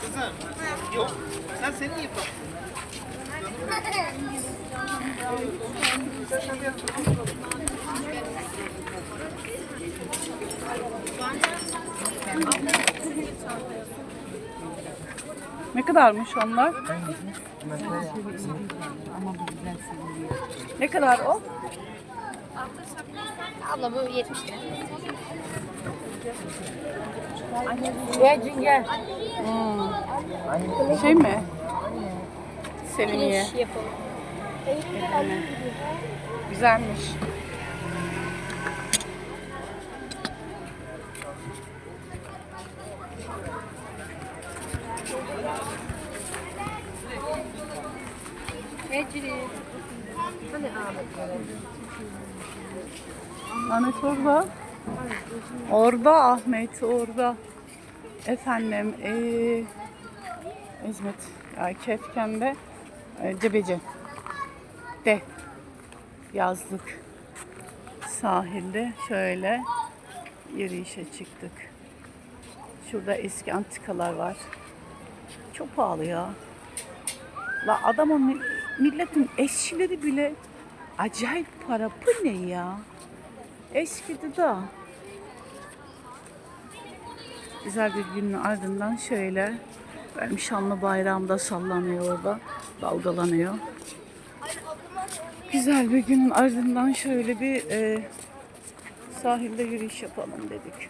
Kızım. Yok. Sen seni yıpa. Ne kadarmış onlar? Ne kadar o? Abla bu 70 lira. Şey mi? Selimiye. İş yapalım. Güzelmiş. Meclis. Hani Ahmet orada. Orada Ahmet orada. Efendim ee, İzmit. Ya Kefken'de e, Cebeci. De yazlık sahilde şöyle yürüyüşe çıktık. Şurada eski antikalar var. Çok pahalı ya. La adamın mi- milletin eşçileri bile acayip para. Bu ne ya? Eskidi da. Güzel bir günün ardından şöyle benim şanlı bayrağımda sallanıyor orada. Dalgalanıyor. Güzel bir günün ardından şöyle bir e, sahilde yürüyüş yapalım dedik.